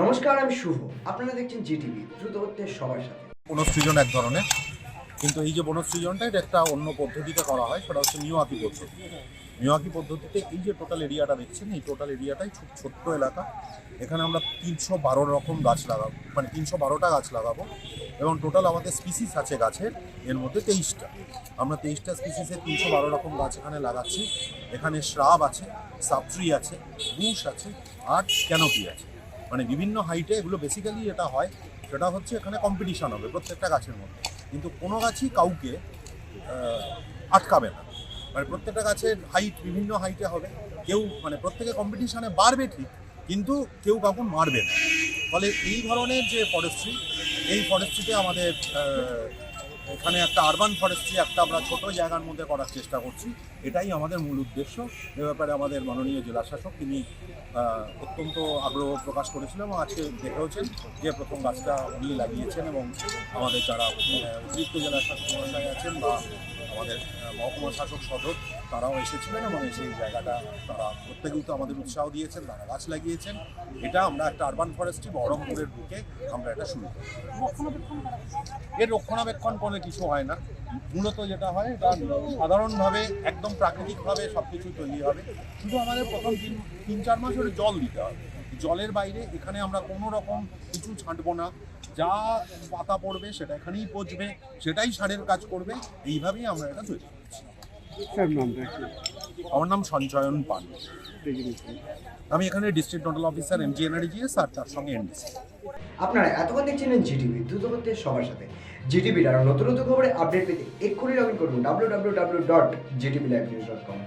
নমস্কার, আমি শুভ। আপনারা দেখছেন জিটিভি, দ্রুত হচ্ছে সবার সাথে। বনসৃজন এক ধরনের, কিন্তু এই যে বনসৃজনটা, এটা একটা অন্য পদ্ধতিতে করা হয়, সেটা হচ্ছে মিওয়াকি পদ্ধতি মিওয়াকি পদ্ধতিতে এই যে টোটাল এরিয়াটা দেখছেন, এই টোটাল এরিয়াটাই খুব ছোট্ট এলাকা। এখানে আমরা তিনশো বারো রকম গাছ লাগাবো মানে তিনশো বারোটা গাছ লাগাবো এবং টোটাল আমাদের স্পিসিস আছে গাছের, এর মধ্যে তেইশটা। আমরা তেইশটা স্পিসিসের তিনশো বারো রকম গাছ এখানে লাগাচ্ছি। এখানে শ্রাব আছে সাবট্রি আছে বুশ আছে, আর ক্যানোপি আছে। মানে বিভিন্ন হাইটে এগুলো বেসিক্যালি এটা হয়, সেটা হচ্ছে এখানে কম্পিটিশান হবে প্রত্যেকটা গাছের মধ্যে। কিন্তু কোনো গাছই কাউকে আটকাবে না। মানে প্রত্যেকটা গাছের হাইট বিভিন্ন হাইটে হবে। কেউ মানে প্রত্যেকে কম্পিটিশনে বাড়বে ঠিক, কিন্তু কেউ কাউকে মারবে না। ফলে এই ধরনের যে ফরেস্ট্রি এই ফরেস্ট্রিতে আমাদের এখানে একটা আরবান ফরেস্ট্রি একটা আমরা ছোট জায়গার মধ্যে করার চেষ্টা করছি। এটাই আমাদের মূল উদ্দেশ্য। এ ব্যাপারে আমাদের মাননীয় জেলা শাসক তিনি অত্যন্ত আগ্রহ প্রকাশ করেছিলেন এবং আজকে দেখেওছেন যে প্রথম গাছটা উনি লাগিয়েছেন এবং আমাদের যারা অতিরিক্ত জেলা শাসক মহাশয় আছেন বা আমাদের মহকুমা শাসক সদর, তারাও এসেছিলেন এসে এই জায়গাটা তারা প্রত্যেকেই তো আমাদের উৎসাহ দিয়েছেন, তারা গাছ লাগিয়েছেন। এটা আমরা একটা আরবান ফরেস্ট্রি বহরমপুরের বুকে আমরা এটা শুরু করি। এর রক্ষণাবেক্ষণ কোনো কিছু হয় না। মূলত যেটা হয়, এটা সাধারণভাবে একদম প্রাকৃতিকভাবে সব কিছু তৈরি হবে। শুধু আমাদের প্রথম তিন তিন, চার মাস হলে জল দিতে হবে। জলের বাইরে এখানে আমরা কোনো রকম কিছু ছাঁটবো না। যা পাতা পড়বে সেটা এখানেই পচবে সেটাই সারের কাজ করবে এইভাবেই আমরা এটা তৈরি করছি। স্যার নামটা একটু আমার নাম সঞ্চয়ন পান আমি এখানে district nodal officer M G NREGS আর তার সঙ্গে এনডিসি। আপনারা এতক্ষণ দেখছিলেন জিটিভি দ্রুত সবার সাথে। জিটিভির আরও নতুন নতুন খবরে আপডেট পেতে এক্ষুনি লগ ইন করুন W W W dot GTV live news dot com